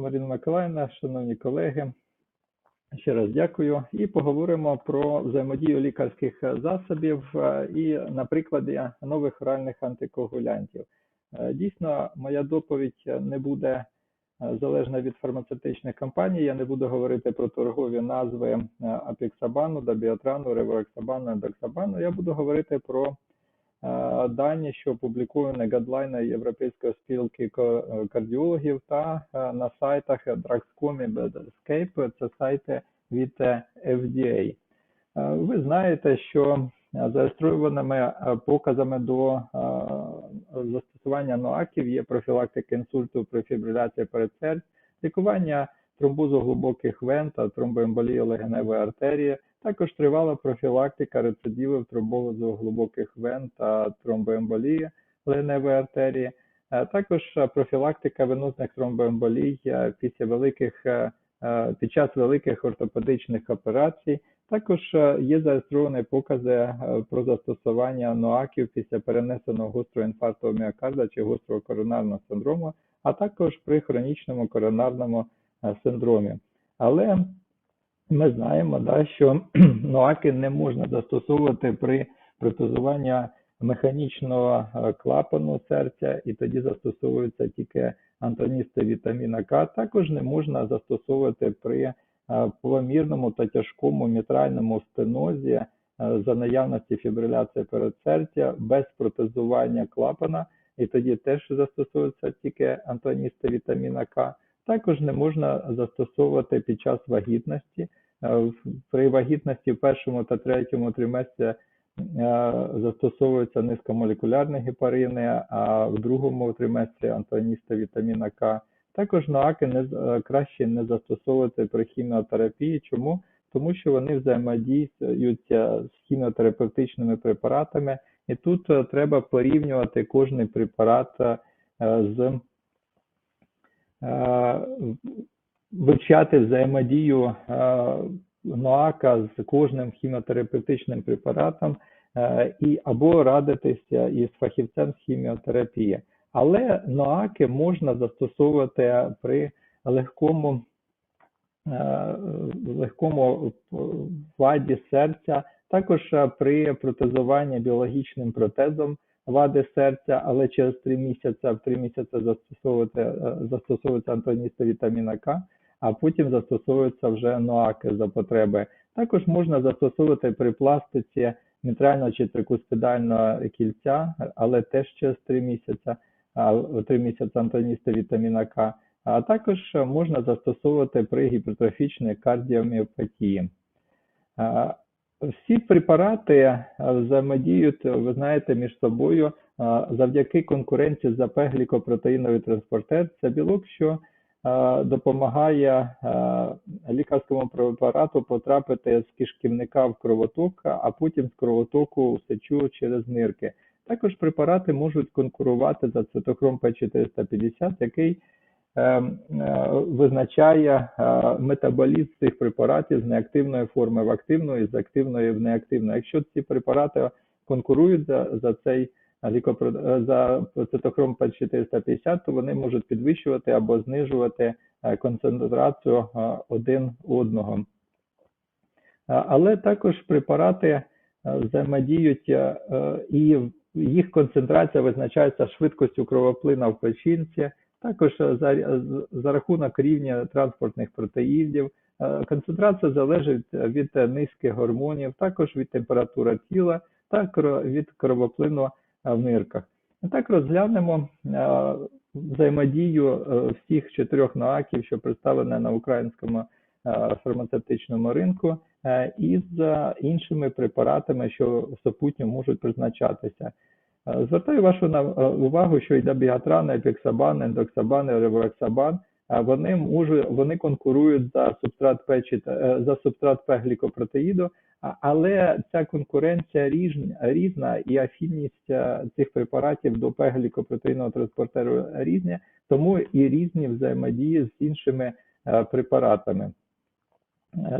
Марина Миколаївна, шановні колеги, ще раз дякую. І поговоримо про взаємодію лікарських засобів е, і на прикладі нових оральних антикоагулянтів. Е, Дійсно, моя доповідь не буде е, залежна від фармацевтичних компаній. Я не буду говорити про торгові назви апіксабану, дабіотрану, реворексабану, ендоксабану. Я буду говорити про дані, що опубліковані гадлайни Європейської спілки е, кардіологів та е, на сайтах Dragscom і Medscape. Це сайти від е, FDA. Е, Ви знаєте, що е, зареєстрованими е, показами до е, застосування ноаків є профілактика інсульту при фібриляції передсердь, лікування тромбозу глибоких вен та тромбоемболії легеневої артерії, також тривала профілактика рецидивів тромбозу глибоких вен та тромбоемболії легеневої артерії, Е, також е, профілактика венозних тромбоемболій е, після великих під час великих ортопедичних операцій. Також є зареєстровані покази про застосування ноаків після перенесеного гострого інфаркту міокарда чи гострого коронарного синдрому, а також при хронічному коронарному синдромі. Але ми знаємо, да, що ноаки не можна застосовувати при протезуванні механічного е, клапану серця, і тоді застосовуються тільки антоністи вітаміна К. Також не можна застосовувати при е, помірному та тяжкому мітральному стенозі е, за наявності фібриляції передсердя без протезування клапана, і тоді теж застосовуються тільки антоністи вітаміна К. Також не можна застосовувати під час вагітності. Е, При вагітності в першому та третьому триместрі е, застосовуються низькомолекулярні гепарини, а в другому триместрі антагоністи вітаміна К. Також ноаки не е, краще не застосовувати при хіміотерапії. Чому? Тому що вони взаємодіються з хіміотерапевтичними препаратами, і тут треба порівнювати кожний препарат з вивчати взаємодію е, ноака з кожним хіміотерапевтичним препаратом е, і або радитися із фахівцем з хіміотерапії. Але ноаки можна застосовувати при легкому е, легкому ваді серця, також е, при протезуванні біологічним протезом вади серця, але через 3 місяці, в 3 місяці застосовувати, е, застосовується антоністи вітаміна К, а потім застосовуються вже ноаки за потреби. Також можна застосовувати при пластиці мітрального чи трикуспідального кільця, але теж через 3 місяці, 3 місяці антоністи вітаміна К, а також можна застосовувати при гіпертрофічній кардіоміопатії. Всі препарати е, взаємодіють, ви знаєте, між собою е, завдяки конкуренції за П-глікопротеїновий транспортер. Це білок, що е, допомагає лікарському препарату потрапити з кишківника в кровоток, а потім з кровотоку в сечу через нирки. Також препарати можуть конкурувати за цитохром П450, який визначає е, метаболізм цих препаратів з неактивної форми в активну і з активної в неактивну. Якщо ці препарати конкурують за, за цей е, за цитохром П450, то вони можуть підвищувати або знижувати е, концентрацію е, один одного. Е, Але також препарати е, взаємодіють е, е, і їх концентрація визначається швидкістю кровоплина в печінці, також е, за, за рахунок рівня транспортних протеїдів. Е, Концентрація залежить від е, низки гормонів, також від температури тіла та від кровоплину в нирках. Так розглянемо взаємодію всіх чотирьох ноаків, що представлені на українському фармацевтичному ринку, із іншими препаратами, що супутньо можуть призначатися. Е, Звертаю вашу е, увагу, що і дабігатран, епіксабан, ендоксабан, реворексабан, е, вони можуть, вони конкурують за субстрат П чи за субстрат П глікопротеїду, але ця конкуренція різна, різна і афінність цих препаратів до П глікопротеїнового транспортеру різні, тому і різні взаємодії з іншими препаратами.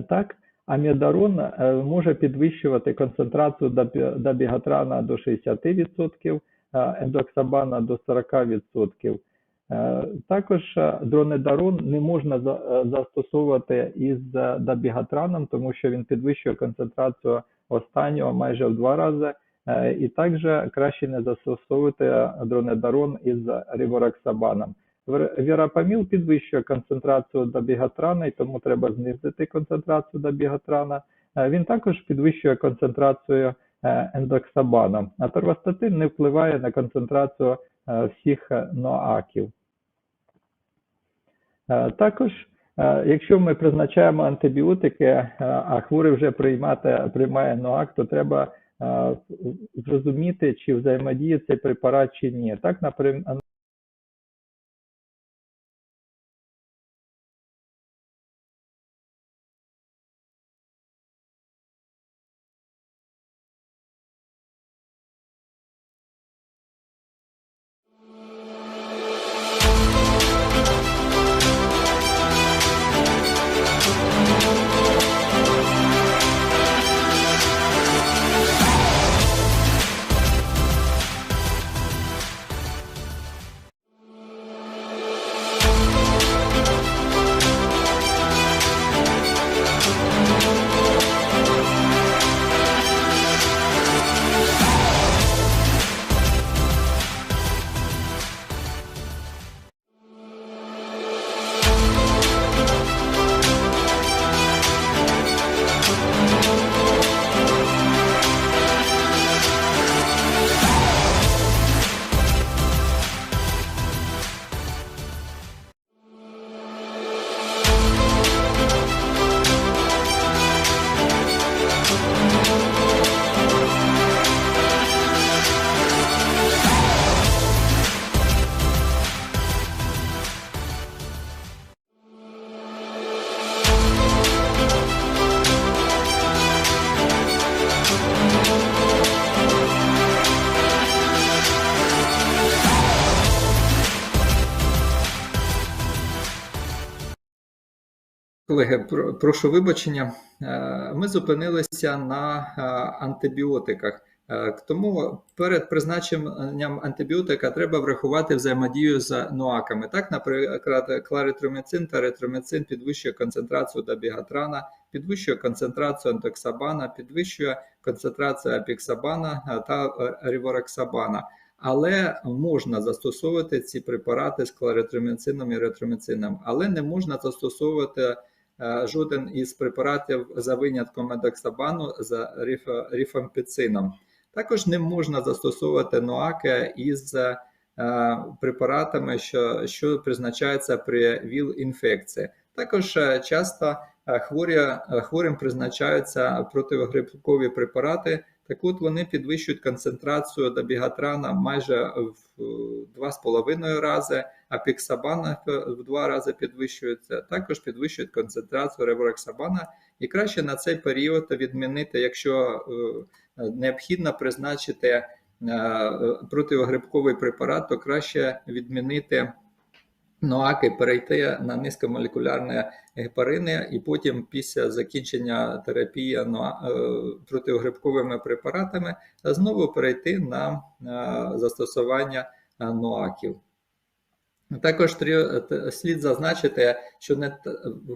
Так, амідарон е, може підвищувати концентрацію дабігатрана до 60%, е, ендоксабана до 40%. Е, Також дронедарон не можна застосовувати із дабігатраном, тому що він підвищує концентрацію останнього майже в два рази. І також краще не застосовувати дронедарон із рівораксабаном. Вер- Вірапаміл підвищує концентрацію дабігатрана, і тому треба знизити концентрацію дабігатрана. Е, Він також підвищує концентрацію е, ендоксабана. А торвастатин не впливає на концентрацію е, всіх ноаків. Також, якщо ми призначаємо антибіотики, а хворий вже приймати, приймає ноак, то треба зрозуміти, чи взаємодіє цей препарат чи ні. Так, Колеги, про- прошу вибачення. Е, Ми зупинилися на е, антибіотиках. Е, Тому перед призначенням антибіотика треба врахувати взаємодію з ноаками. Так, наприклад, кларитроміцин та ретроміцин підвищує концентрацію дабігатрана, підвищує концентрацію антоксабана, підвищує концентрацію апіксабана та рівораксабана. Але можна застосовувати ці препарати з кларитроміцином і ретроміцином, але не можна застосовувати жоден із препаратів за винятком медоксабану за ріф- ріфампіцином. Також не можна застосовувати ноаки із е, препаратами, що, що призначаються при ВІЛ-інфекції. Також е, часто е, хворі, е, хворим призначаються противогрибкові препарати. Так от вони підвищують концентрацію дабігатрана майже в 2,5 рази, а піксабана в 2 рази підвищується. Також підвищують концентрацію ревораксабана. І краще на цей період відмінити, якщо е, необхідно призначити е, противогрибковий препарат, то краще відмінити ноаки, перейти на низькомолекулярні гепарини, і потім, після закінчення терапії ноа- е, препаратами, знову перейти на е, застосування е, ноаків. Також слід зазначити, що не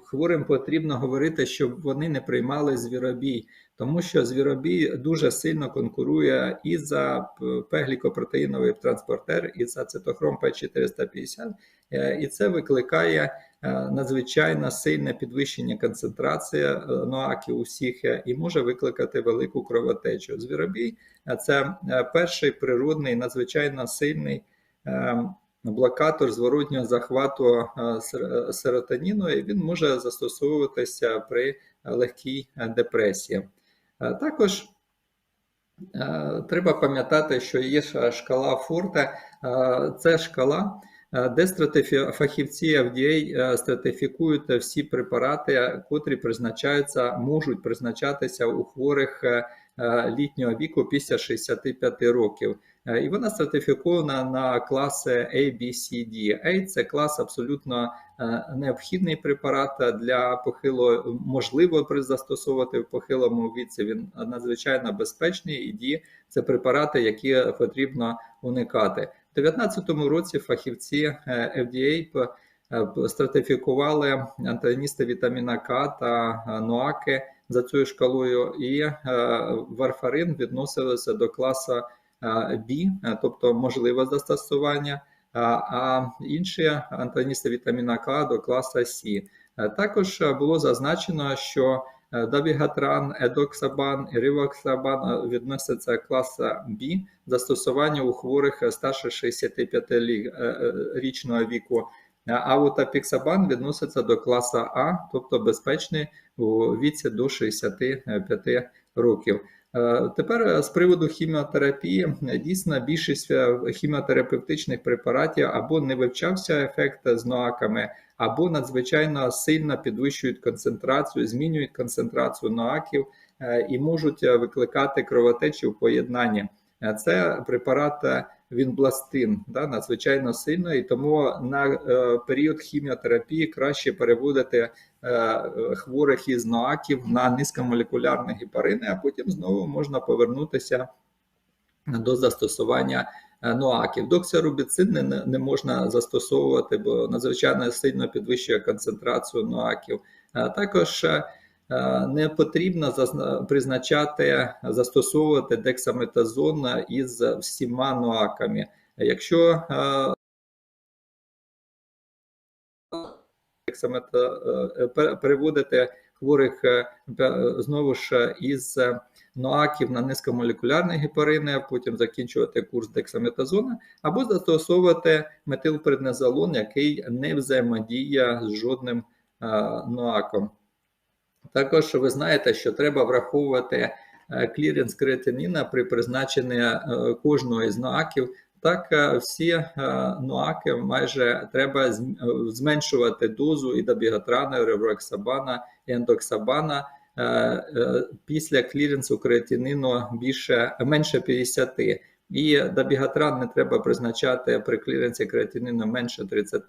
хворим потрібно говорити, щоб вони не приймали звіробій, тому що звіробій дуже сильно конкурує і за п- П-глікопротеїновий транспортер, і за цитохром П450, е, і це викликає е, надзвичайно сильне підвищення концентрації е, ноаків усіх е, і може викликати велику кровотечу. Звіробій е, це е, перший природний, надзвичайно сильний. е, блокатор зворотнього захвату е, серотоніну, і він може застосовуватися при легкій е, депресії. Е, Також е, треба пам'ятати, що є шкала Форте. Е, Це шкала, де фахівці FDA стратифікують всі препарати, котрі призначаються, можуть призначатися у хворих літнього віку після 65 років. Е, І вона стратифікована на класи A, B, C, D. A – це клас абсолютно е, необхідний препарат для похилого, можливо застосовувати в похилому віці. Він надзвичайно безпечний. І D – це препарати, які потрібно уникати. У 2019 році фахівці е, FDA е, стратифікували антагоністи вітаміна К та е, ноаки за цією шкалою, і е, варфарин відносилися до класу е, B, е, тобто можливе застосування, а, інші антагоністи вітаміна К до класу С. Також було зазначено, що Давігатран, Едоксабан і Ривоксабан відносяться класу B, застосування у хворих старше 65 лі- е, е, річного віку. А Аутапіксабан відноситься до класу А, тобто безпечний у віці до 65 років. Е, Тепер е, з приводу хіміотерапії дійсно більшість е, хіміотерапевтичних препаратів або не вивчався ефект з ноаками, або надзвичайно сильно підвищують концентрацію, змінюють концентрацію ноаків і можуть викликати кровотечі в поєднанні. Це препарат Вінбластин, да, надзвичайно сильно, і тому на е, період хіміотерапії краще переводити е, хворих із ноаків на низькомолекулярні гепарини, а потім знову можна повернутися до застосування е, ноаків. Доксирубіцин не, не можна застосовувати, бо надзвичайно сильно підвищує концентрацію ноаків. Е, Також е, не потрібно призначати, застосовувати дексаметазон із всіма ноаками. Якщо е, е, пер- переводити хворих е, знову ж е, із е, ноаків на низькомолекулярні гепарини, потім закінчувати курс дексаметазона, або застосовувати метилпреднизолон, який не взаємодіє з жодним е, ноаком. Також ви знаєте, що треба враховувати е, кліренс креатиніна при призначенні е, кожного із ноаків. Так, е, всі ноаки майже треба зменшувати дозу і добігатрана, ревроксабана, і ендоксабана після кліренсу креатинину більше менше 50. І добігатран не треба призначати при кліренсі креатинину менше 30.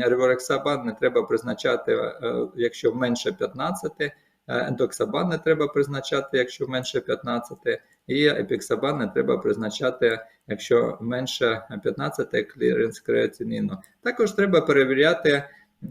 Реворексабан не треба призначати, е, якщо менше 15. Е, Ендоксабан не треба призначати, якщо менше 15, і епіксабан не треба призначати, якщо менше 15 кліренс креатиніну. Також треба перевіряти,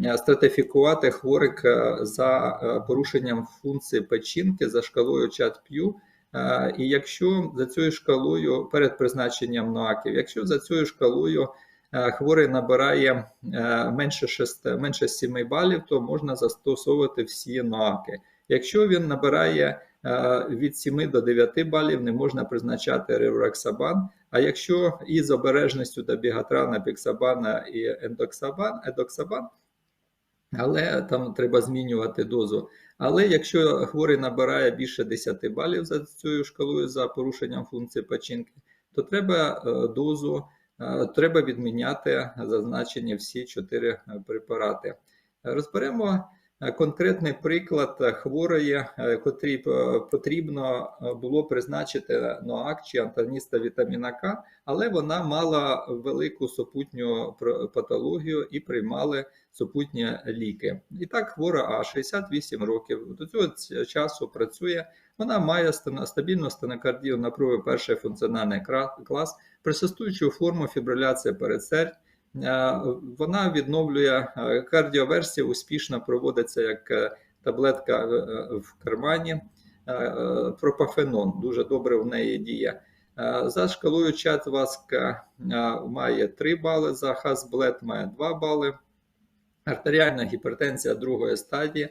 е, стратифікувати хворих е, за е, порушенням функції печінки за шкалою чат-п'ю. Е, І якщо за цією шкалою перед призначенням ноаків, якщо за цією шкалою е, хворий набирає е, менше 6, менше 7 балів, то можна застосовувати всі ноаки. Якщо він набирає е, від 7 до 9 балів, не можна призначати ревроксабан. А якщо із обережністю до бігатрана, піксабана і ендоксабан, едоксабан, але там треба змінювати дозу. Але якщо хворий набирає більше 10 балів за цією шкалою за порушенням функції печінки, то треба е, дозу, е, треба відміняти зазначені всі чотири препарати. Розберемо е, конкретний приклад хворої, е, котрій е, потрібно е, було призначити ноак чи антагоніста вітаміна К, але вона мала велику супутню патологію і приймали супутні ліки. І так хвора А 68 років. До цього часу працює. Вона має стабільну стенокардію напруги перший функціональний клас, присутствуючу форму фібриляції передсердь. Е, Вона відновлює е, кардіоверсія, успішно проводиться як е, таблетка в кармані. Пропафенон дуже добре в неї діє. За шкалою Чатваска має 3 бали, за Хасблет має 2 бали. Артеріальна гіпертензія другої стадії,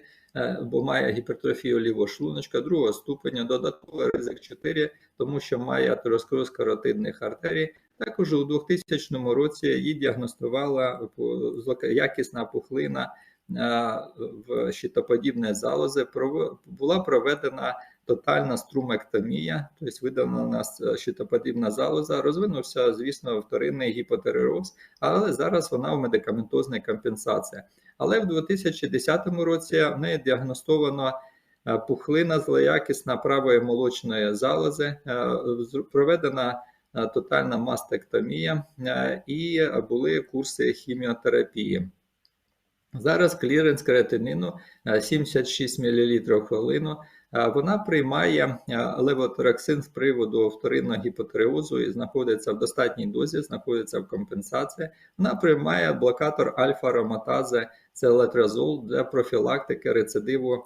бо має гіпертрофію лівого шлуночка, другого ступеня, додатковий ризик 4, тому що має атеросклероз каротидних артерій. Також у 2000 році її діагностувала по- якісна пухлина е, в щитоподібне залози. Була проведена тотальна струмектомія, тобто видалена с- щитоподібна залоза. Розвинувся, звісно, вторинний гіпотерероз, але зараз вона в медикаментозній компенсації. Але в 2010 році в неї діагностовано е, пухлина злоякісна правої молочної залози, е, проведена е, тотальна мастектомія е, і були курси хіміотерапії. Зараз кліренс креатинину е, 76 мл хвилину. е, вона приймає е, левотероксин з приводу вторинного гіпотереозу і знаходиться в достатній дозі, знаходиться в компенсації. Вона приймає блокатор альфа-ароматази, це летрозол для профілактики рецидиву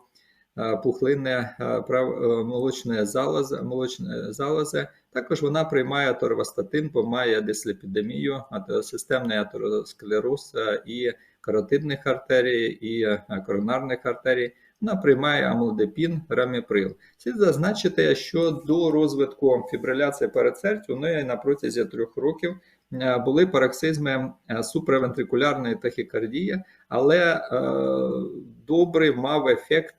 е, пухлини е, е, молочної залози, молочної залози. Також вона приймає торвастатин, помає дислепідемію, системний атеросклероз е, і каротидних артерій, і е, коронарних артерій. Вона приймає амлодипін, раміприл. Слід зазначити, що до розвитку фібриляції передсердь у неї на протязі трьох років е, були пароксизми суправентрикулярної тахікардії, але добрий мав ефект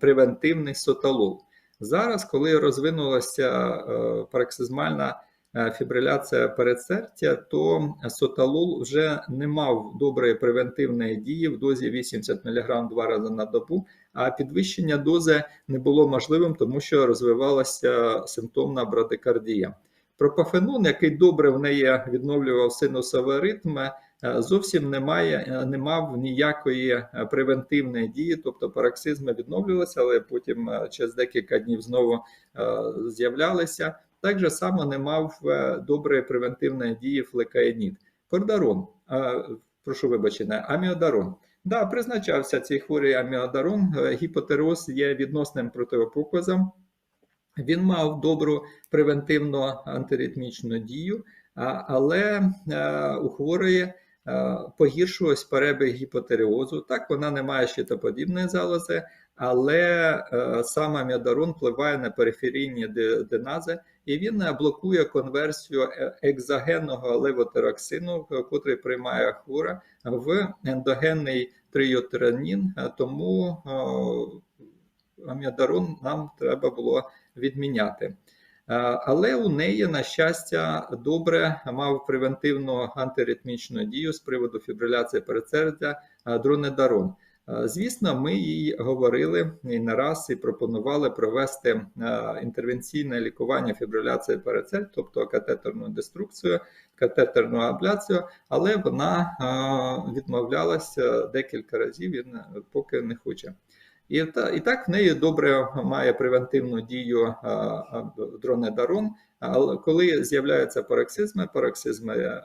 превентивний соталол. Зараз, коли розвинулася е, пароксизмальна е, фібриляція передсердя, то соталол вже не мав доброї превентивної дії в дозі 80 мг два рази на добу, а підвищення дози не було можливим, тому що розвивалася симптомна брадикардія. Пропафенон, який добре в неї відновлював синусові ритми, зовсім немає, е, не мав ніякої е, превентивної дії, тобто пароксизми відновлювалися, але потім е, через декілька днів знову е, з'являлися. Так же само не мав е, доброї превентивної дії флекаїнід. Кордарон, е, прошу вибачення, аміодарон. Да, призначався цей хворий аміодарон. Е, Гіпотероз є відносним противопоказом. Він мав добру превентивну антиритмічну дію, але е, у хворої е, погіршувався перебіг гіпотереозу. Так, вона не має щитоподібної залози, але е, сам аміодарон впливає на периферійні ди- динази, і він е, блокує конверсію екзогенного левотероксину, котрий приймає хвора, в ендогенний трийотеранін, е, тому аміодарон нам треба було відміняти. Е, Але у неї, на щастя, добре мав превентивну антиритмічну дію з приводу фібриляції передсердя е, дронедарон. Е, Звісно, ми їй говорили і не раз і пропонували провести інтервенційне лікування фібриляції передсердь, тобто катетерну деструкцію, катетерну абляцію, але вона відмовлялася декілька разів і поки не хоче. І, та, і так в неї добре має превентивну дію дронедарон, але коли з'являються пароксизми, пароксизми е,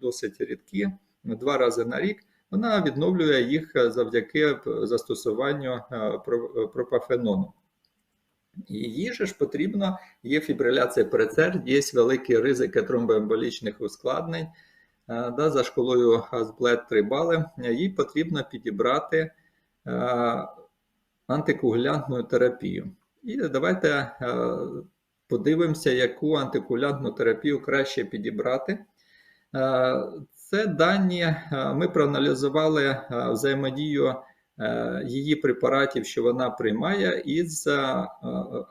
досить рідкі, два рази на рік, вона відновлює їх завдяки застосуванню е, пропафенону. Їй ж потрібно, є фібриляція передсердь, є великі ризики тромбоемболічних ускладнень. Е, Да, за школою Азблет 3 бали, їй потрібно підібрати антикоагулянтну терапію. І давайте е, подивимося, яку антикоагулянтну терапію краще підібрати. Е, Це дані, е, ми проаналізували взаємодію її препаратів, що вона приймає, із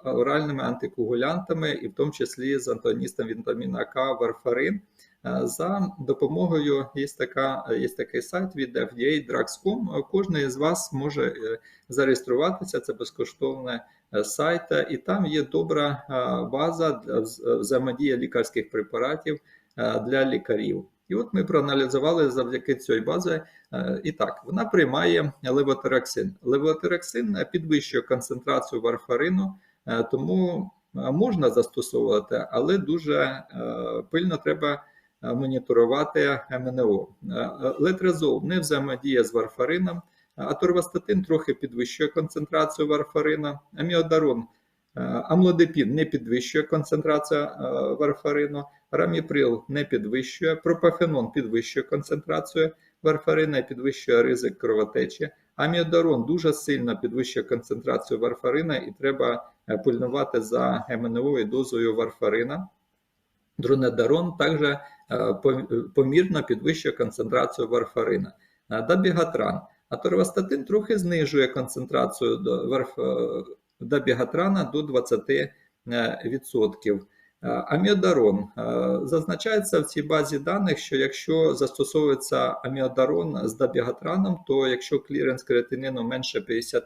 оральними антикоагулянтами, і в тому числі з антагоністом вітаміна К варфарин. Е, За допомогою є, така, є такий сайт від FDA Drugs.com. Кожен з вас може е, зареєструватися, це безкоштовний е, сайт, і там є добра база для вз- взаємодія лікарських препаратів для лікарів. І от ми проаналізували завдяки цій базі. І так, вона приймає левотероксин. Левотероксин підвищує концентрацію варфарину, тому можна застосовувати, але дуже пильно треба моніторувати МНО. Е, е, Летрезол не взаємодіє з варфарином, аторвастатин трохи підвищує концентрацію варфарина, аміодарон, е, амлодипін не підвищує концентрацію е, варфарину, раміприл не підвищує, пропафенон підвищує концентрацію варфарина і підвищує ризик кровотечі. Аміодарон дуже сильно підвищує концентрацію варфарина і треба е, пильнувати за МНО дозою варфарина. Дронедарон також е, помірно підвищує концентрацію варфарина. Е, Дабігатран. Аторвастатин трохи знижує концентрацію до е, дабігатрана до 20%. е, відсотків. Е, Аміодарон. Е, Зазначається в цій базі даних, що якщо застосовується аміодарон з дабігатраном, то якщо кліренс креатинину менше 50,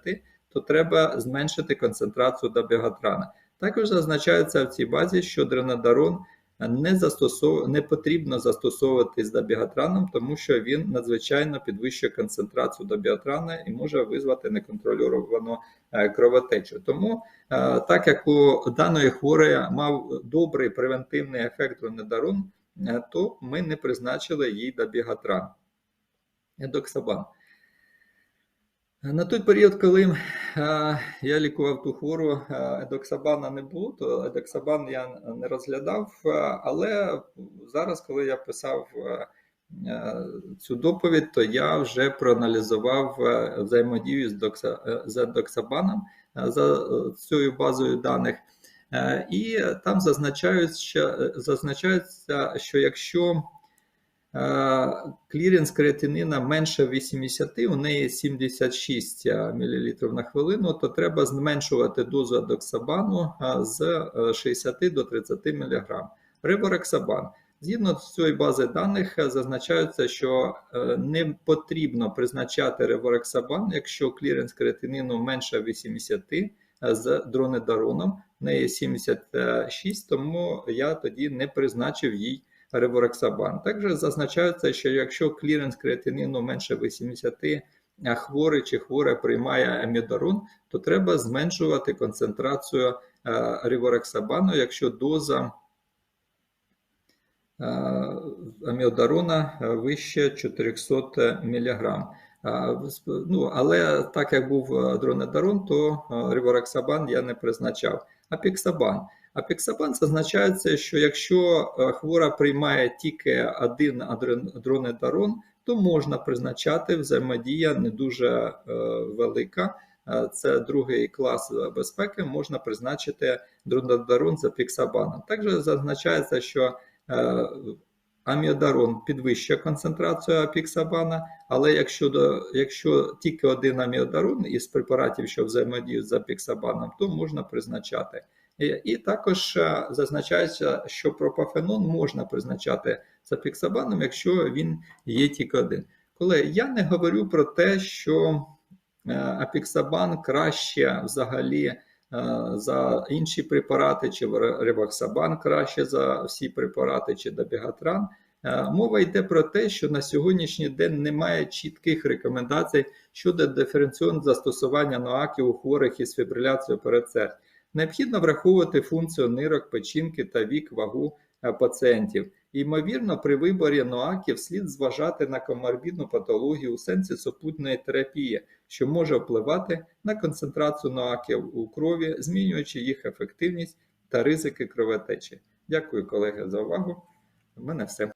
то треба зменшити концентрацію дабігатрана. Також зазначається в цій базі, що дренадарон не застосов... не потрібно застосовувати з дабігатраном, тому що він надзвичайно підвищує концентрацію дабігатрана і може визвати неконтрольовану е, кровотечу. Тому, е, так як у даної хворої мав добрий превентивний ефект ронедарон, е, то ми не призначили їй дабігатран. Едоксабан. На той період, коли е, я лікував ту хвору, е, едоксабана не було, то едоксабан я не розглядав. е, Але зараз, коли я писав е, е, цю доповідь, то я вже проаналізував е, взаємодію з, докса, е, з едоксабаном е, за е, цією базою даних. Е, І там зазначається, що якщо Е, Кліренс креатинина менше 80, у неї 76 мл на хвилину, то треба зменшувати дозу адоксабану е, з е, 60 до 30 мг. Риворексабан. Згідно з цієї бази даних, е, зазначається, що е, не потрібно призначати реворексабан, якщо кліренс креатинину менше 80 е, з дронедароном, в неї 76, тому я тоді не призначив їй реворексабан. Також зазначається, що якщо кліренс креатинину менше 80, а хворий чи хвора приймає амідарон, то треба зменшувати концентрацію е, якщо доза е, аміодарона вище 400 мг. Ну, але так як був е, дронедарон, то е, я не призначав. Апіксабан. Апіксабан зазначається, що якщо е, хвора приймає тільки один адронедарон, то можна призначати взаємодія не дуже е, велика. Е, Це другий клас безпеки, можна призначити дронедарон з апіксабаном. Також зазначається, що аміодарон підвищує концентрацію апіксабана, але якщо, якщо тільки один аміодарон із препаратів, що взаємодіють з апіксабаном, то можна призначати. І, і також е, зазначається, що пропафенон можна призначати з апіксабаном, якщо він є тільки один. Колеги, я не говорю про те, що е, апіксабан краще взагалі е, за інші препарати, чи реваксабан краще за всі препарати, чи дабігатран. Е, Мова йде про те, що на сьогоднішній день немає чітких рекомендацій щодо диференційного застосування ноаків у хворих із фібриляцією перед передсердь. Необхідно враховувати функцію нирок, печінки та вік вагу е, пацієнтів. Ймовірно, при виборі ноаків слід зважати на коморбідну патологію у сенсі супутної терапії, що може впливати на концентрацію ноаків у крові, змінюючи їх ефективність та ризики кровотечі. Дякую, колеги, за увагу. У мене все.